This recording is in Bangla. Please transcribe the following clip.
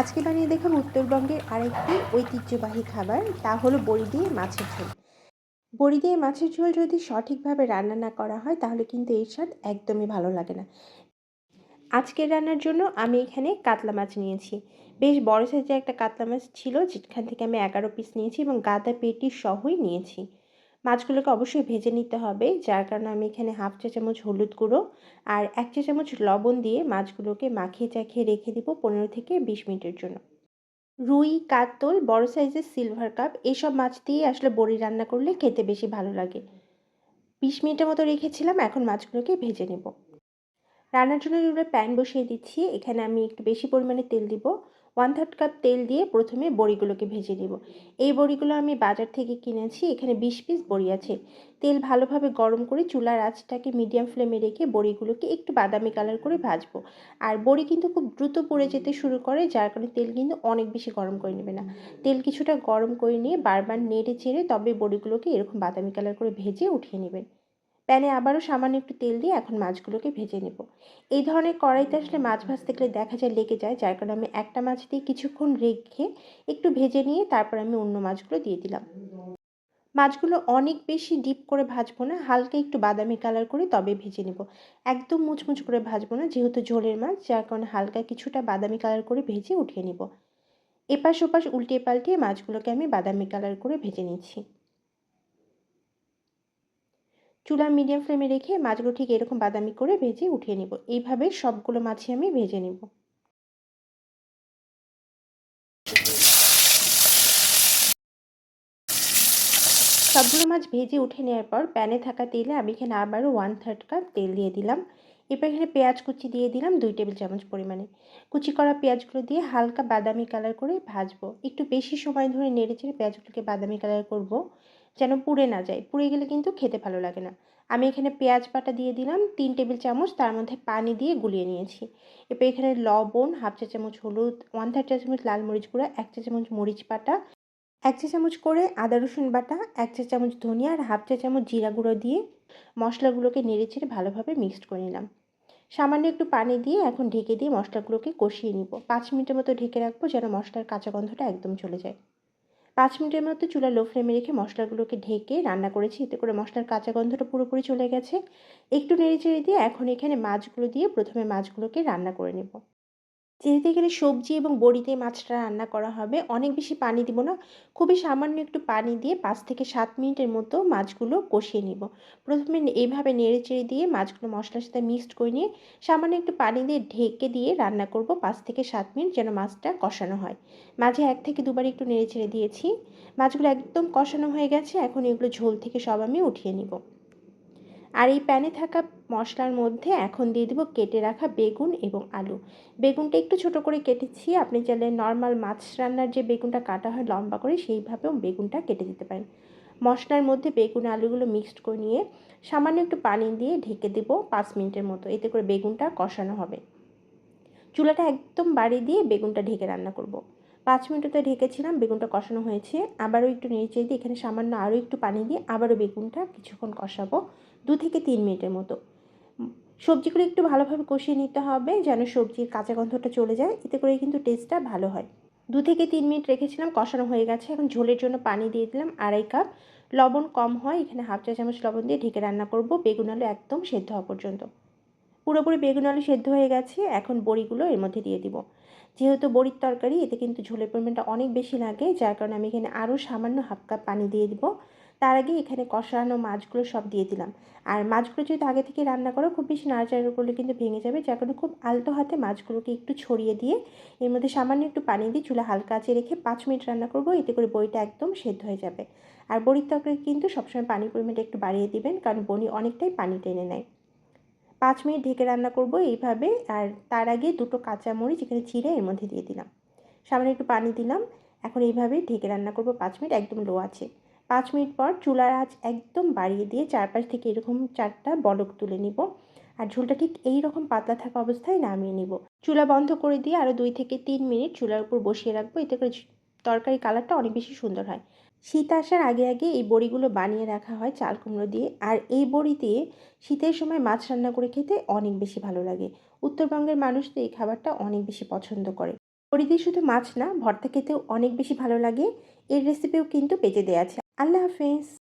আজকে বানিয়ে দেখাবো উত্তরবঙ্গের আরেকটি ঐতিহ্যবাহী খাবার, তা হলো বড়ি দিয়ে মাছের ঝোল। বড়ি দিয়ে মাছের ঝোল যদি সঠিকভাবে রান্না না করা হয়, তাহলে কিন্তু এর স্বাদ একদমই ভালো লাগে না। আজকের রান্নার জন্য আমি এখানে কাতলা মাছ নিয়েছি। বেশ বড় সাইজের একটা কাতলা মাছ ছিল, যেখান থেকে আমি এগারো পিস নিয়েছি এবং গাদা পেটি সহই নিয়েছি। মাছগুলোকে অবশ্যই ভেজে নিতে হবে। যার কারণে আমি এখানে হাফ চা চামচ হলুদ গুঁড়ো আর এক চা চামচ লবণ দিয়ে মাছগুলোকে মাখিয়ে চাখিয়ে রেখে দিব পনেরো থেকে বিশ মিনিটের জন্য। রুই, কাতল, বড় সাইজের সিলভার কাপ এসব মাছ দিয়ে আসলে বড়ি রান্না করলে খেতে বেশি ভালো লাগে। বিশ মিনিটের মতো রেখেছিলাম, এখন মাছগুলোকে ভেজে নেব। রান্নার জন্য প্যান বসিয়ে দিচ্ছি। এখানে আমি একটু বেশি পরিমাণে তেল দিব। ওয়ান থার্ড কাপ তেল দিয়ে প্রথমে বড়িগুলোকে ভেজে নেব। এই বড়িগুলো আমি বাজার থেকে কিনেছি, এখানে বিশ পিস বড়ি আছে। তেল ভালোভাবে গরম করে চুলার আঁচটাকে মিডিয়াম ফ্লেমে রেখে বড়িগুলোকে একটু বাদামি কালার করে ভাজবো। আর বড়ি কিন্তু খুব দ্রুত পড়ে যেতে শুরু করে, যার কারণে তেল কিন্তু অনেক বেশি গরম করে নেবে না। তেল কিছুটা গরম করে নিয়ে বারবার নেড়ে চেড়ে তবে বড়িগুলোকে এরকম বাদামি কালার করে ভেজে উঠিয়ে নেবেন। প্যানে আবারও সামান্য একটু তেল দিয়ে এখন মাছগুলোকে ভেজে নেব। এই ধরনের কড়াইতে আসলে মাছ ভাজতে গেলে দেখা যায় লেগে যায়, যার কারণে আমি একটা মাছ দিয়ে কিছুক্ষণ রেখে একটু ভেজে নিয়ে তারপর আমি অন্য মাছগুলো দিয়ে দিলাম। মাছগুলো অনেক বেশি ডিপ করে ভাজবো না, হালকা একটু বাদামি কালার করে তবে ভেজে নেব। একদম মুচমুচ করে ভাজবো না, যেহেতু ঝোলের মাছ, যার কারণে হালকা কিছুটা বাদামি কালার করে ভেজে উঠিয়ে নিব। এপাশ ওপাশ উল্টিয়ে পাল্টিয়ে মাছগুলোকে আমি বাদামি কালার করে ভেজে নিচ্ছি। চুলা মিডিয়াম ফ্লেমে রেখে মাছগুলো ঠিক এরকম বাদামি করে ভেজে উঠিয়ে নেব। এইভাবে সবগুলো মাছই আমি ভেজে নেব। সবগুলো মাছ ভেজে উঠে নেওয়ার পর প্যানে থাকা তেলে আমি এখানে আবারও ওয়ান থার্ড কাপ তেল দিয়ে দিলাম। এরপর এখানে পেঁয়াজ কুচি দিয়ে দিলাম দুই টেবিল চামচ পরিমাণে। কুচি করা পেঁয়াজগুলো দিয়ে হালকা বাদামি কালার করে ভাজবো। একটু বেশি সময় ধরে নেড়ে চেড়ে পেঁয়াজগুলোকে বাদামি কালার করব। যেন পুড়ে না যায়। পুড়ে গেলে কিন্তু খেতে ভালো লাগে না। আমি এখানে পেঁয়াজ বাটা দিয়ে দিলাম, তিন টেবিল চামচ, তার মধ্যে পানি দিয়ে গুলিয়ে নিয়েছি। এরপর এখানে লবণ, হাফ চা চামচ হলুদ ওয়ান থার্ড চা চামচ লাল মরিচ গুঁড়া, এক চা চামচ মরিচ বাটা, এক চা চামচ করে আদা রসুন বাটা, এক চা চামচ ধনিয়া আর হাফ চা চামচ জিরা গুঁড়ো দিয়ে মশলাগুলোকে নেড়ে চেড়ে ভালোভাবে মিক্সড করে নিলাম। সামান্য একটু পানি দিয়ে এখন ঢেকে দিয়ে মশলাগুলোকে কষিয়ে নিব। পাঁচ মিনিটের মতো ঢেকে রাখব যেন মশলার কাঁচা গন্ধটা একদম চলে যায়। পাঁচ মিনিটের মধ্যে চুলা লো ফ্লেমে রেখে মশলাগুলোকে ঢেকে রান্না করেছি। এতে করে মশলার কাঁচা গন্ধটা পুরোপুরি চলে গেছে। একটু নেড়ে চেড়ে দিয়ে এখন এখানে মাছগুলো দিয়ে প্রথমে মাছগুলোকে রান্না করে নেব। যেহেতু এখানে সবজি এবং বড়িতে মাছটা রান্না করা হবে। অনেক বেশি পানি দিব না। খুবই সামান্য একটু পানি দিয়ে পাঁচ থেকে সাত মিনিটের মতো মাছগুলো কষিয়ে নিব। প্রথমে এইভাবে নেড়ে চেড়ে দিয়ে মাছগুলো মশলার সাথে মিক্সড করে নিয়ে সামান্য একটু পানি দিয়ে ঢেকে দিয়ে রান্না করব পাঁচ থেকে সাত মিনিট যেন মাছটা কষানো হয়। মাঝে এক থেকে দুবার একটু নেড়ে চেড়ে দিয়েছি। মাছগুলো একদম কষানো হয়ে গেছে। এখন এগুলো ঝোল থেকে সব আমি উঠিয়ে নিব। আর এই প্যানে থাকা মশলার মধ্যে এখন দিয়ে দেবো কেটে রাখা বেগুন এবং আলু। বেগুনটা একটু ছোট করে কেটেছি, আপনি চাইলে নর্মাল মাছ রান্নার যে বেগুনটা কাটা হয় লম্বা করে সেইভাবেও বেগুনটা কেটে দিতে পারেন। মশলার মধ্যে বেগুন আলুগুলো মিক্সড করে নিয়ে সামান্য একটু পানি দিয়ে ঢেকে দেবো পাঁচ মিনিটের মতো, এতে করে বেগুনটা কষানো হবে। চুলাটা একদম বাড়ি দিয়ে বেগুনটা ঢেকে রান্না করব। পাঁচ মিনিটতে ঢেকেছিলাম, বেগুনটা কষানো হয়েছে। আবারও একটু নেড়ে দিয়ে এখানে সামান্য আরও একটু পানি দিয়ে আবারও বেগুনটা কিছুক্ষণ কষাবো, দু থেকে তিন মিনিটের মতো। সবজিগুলো একটু ভালোভাবে কষিয়ে নিতে হবে যেন সবজির কাঁচা গন্ধটা চলে যায়। এতে করে কিন্তু টেস্টটা ভালো হয়। দু থেকে তিন মিনিট রেখেছিলাম, কষানো হয়ে গেছে। এখন ঝোলের জন্য পানি দিয়ে দিলাম আড়াই কাপ। লবণ কম হয়, এখানে হাফ চা চামচ লবণ দিয়ে ঢেকে রান্না করব। বেগুন আলু একদম সেদ্ধ হওয়া পর্যন্ত। পুরোপুরি বেগুন আলু সেদ্ধ হয়ে গেছে। এখন বড়িগুলো এর মধ্যে দিয়ে দিব। যেহেতু বড়ির তরকারি, এতে কিন্তু ঝোলের পরিমাণটা অনেক বেশি লাগে, যার কারণে আমি এখানে আরও সামান্য হাফ কাপ পানি দিয়ে দিব। তার আগে এখানে কষানো মাছগুলো সব দিয়ে দিলাম। আর মাছগুলো যদি আগে থেকে রান্না করো, খুব বেশি নাড়াচাড়া করলে কিন্তু ভেঙে যাবে। যার কারণে খুব আলতো হাতে মাছগুলোকে একটু ছড়িয়ে দিয়ে, এর মধ্যে সামান্য একটু পানি দিয়ে চুলা হালকা আঁচে রেখে পাঁচ মিনিট রান্না করব। এতে করে বড়িটা একদম সেদ্ধ হয়ে যাবে। আর বড়ির তরকারি কিন্তু সবসময় পানির পরিমাণটা একটু বাড়িয়ে দিবেন, কারণ বড়ি অনেকটাই পানি টেনে নেয়। পাঁচ মিনিট ঢেকে রান্না করব এইভাবে। আর তার আগে দুটো কাঁচামরিচ এখানে চিড়ে এর মধ্যে দিয়ে দিলাম। সামান্য একটু পানি দিলাম। এখন এইভাবে ঢেকে রান্না করব পাঁচ মিনিট একদম লো আছে পাঁচ মিনিট পর চুলার আঁচ একদম বাড়িয়ে দিয়ে চারপাশ থেকে এরকম চারটা বলক তুলে নিব। আর ঝোলটা ঠিক এই রকম পাতলা থাকা অবস্থায় নামিয়ে নিব। চুলা বন্ধ করে দিয়ে আরও দুই থেকে তিন মিনিট চুলার উপর বসিয়ে রাখব। এতে করে তরকারি কালারটা অনেক বেশি সুন্দর হয়। শীত আসার আগে আগে এই বড়িগুলো বানিয়ে রাখা হয় চাল কুমড়ো দিয়ে। আর এই বড়ি দিয়ে শীতের সময় মাছ রান্না করে খেতে অনেক বেশি ভালো লাগে। উত্তরবঙ্গের মানুষ তো এই খাবারটা অনেক বেশি পছন্দ করে। বড়ি দিয়ে শুধু মাছ না, ভর্তা খেতেও অনেক বেশি ভালো লাগে। এর রেসিপিও কিন্তু পেজে দেওয়া আছে। আল্লাহ হাফেজ